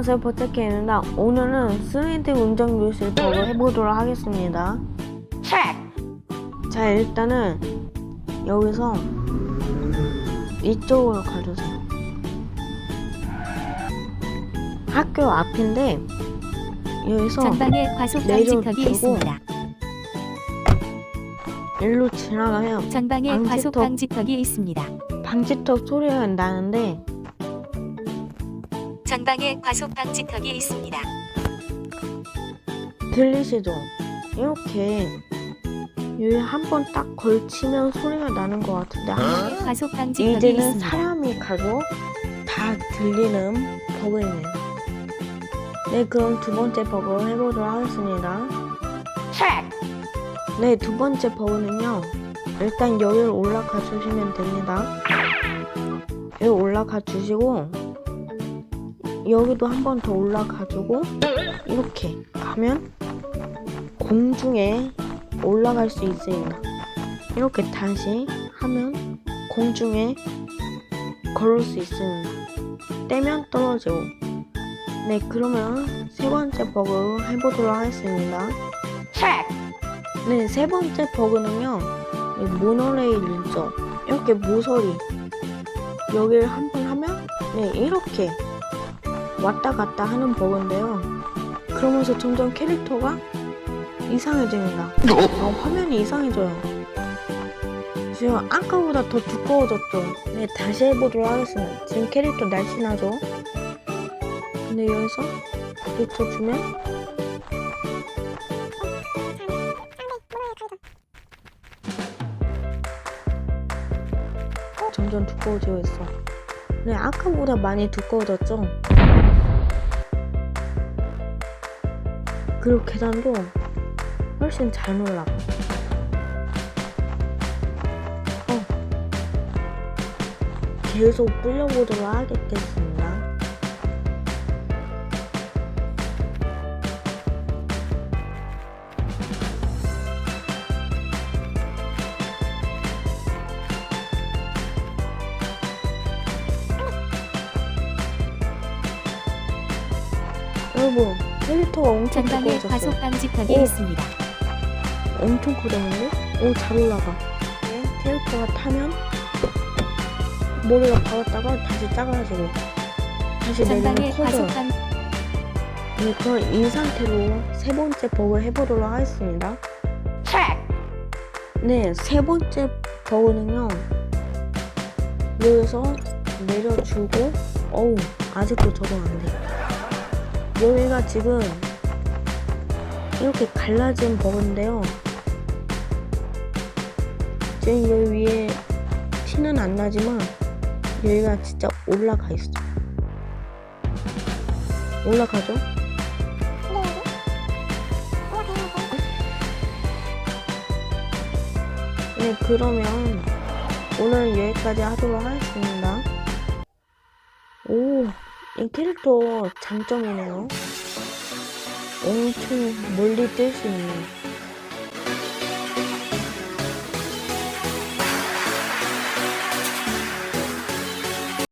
안녕하세요 버터케입니다 오늘은 3D 운전 교실 보고 해보도록 하겠습니다 자 일단은 여기서 이쪽으로 가주세요 학교 앞인데 여기서 전방에 과속 방지턱이 있습니다. 일로 지나가면 전방에. 과속 방지턱이 있습니다. 방지턱 소리가 나는데 전방에 과속 방지턱이 있습니다. 들리시죠? 이렇게 여기 한 번 딱 걸치면 소리가 나는 것 같은데 한 과속 방지턱이 이제는 있습니다. 사람이 가도 다 들리는 버그이네요. 네, 그럼 두 번째 버그 해보도록 하겠습니다. 네, 두 번째 버그는요. 일단 여기를 올라가 주시면 됩니다. 여기 올라가 주시고 여기도 한 번 더 올라가 주고 이렇게 가면 공중에 올라갈 수 있습니다. 이렇게 다시 하면 공중에 걸을 수 있습니다. 떼면 떨어지고. 네, 그러면 세 번째 버그 해보도록 하겠습니다. 네, 세 번째 버그는요. 이 모노레일 있죠? 이렇게 모서리. 여기를 한 번 하면, 네, 이렇게 왔다 갔다 하는 버그인데요. 그러면서 점점 캐릭터가 이상해집니다. 어, 화면이 이상해져요. 지금 아까보다 더 두꺼워졌죠? 네, 다시 해보도록 하겠습니다. 지금 캐릭터 날씬하죠? 근데 여기서 붙여주면 점점 두꺼워지고 있어. 네, 아까보다 많이 두꺼워졌죠? 그리고 계단도 훨씬 잘 올라가. 어. 계속 불려보도록 하겠습니다. 여러분, 캐릭터가 엄청 전방에 두꺼워졌어요. 과속 방지턱이 오. 있습니다. 엄청 커졌는데? 오, 잘 올라가. 네, 캐릭터가 타면 머리가 박았다가 다시 작아지고 다시 내리면 커져요. 과속 방 네, 그럼 이 상태로 세 번째 버그 해보도록 하겠습니다. 네, 세 번째 버그는요. 여기서 내려주고, 어우, 아직도 적응 안 돼. 여기가 지금 이렇게 갈라진 버그인데요. 지금 여기 위에 티는 안 나지만 여기가 진짜 올라가 있어. 올라가죠? 네, 그러면 오늘 여기까지 하도록 하겠습니다. 오, 이 캐릭터 장점이네요. 엄청 멀리 뛸 수 있는.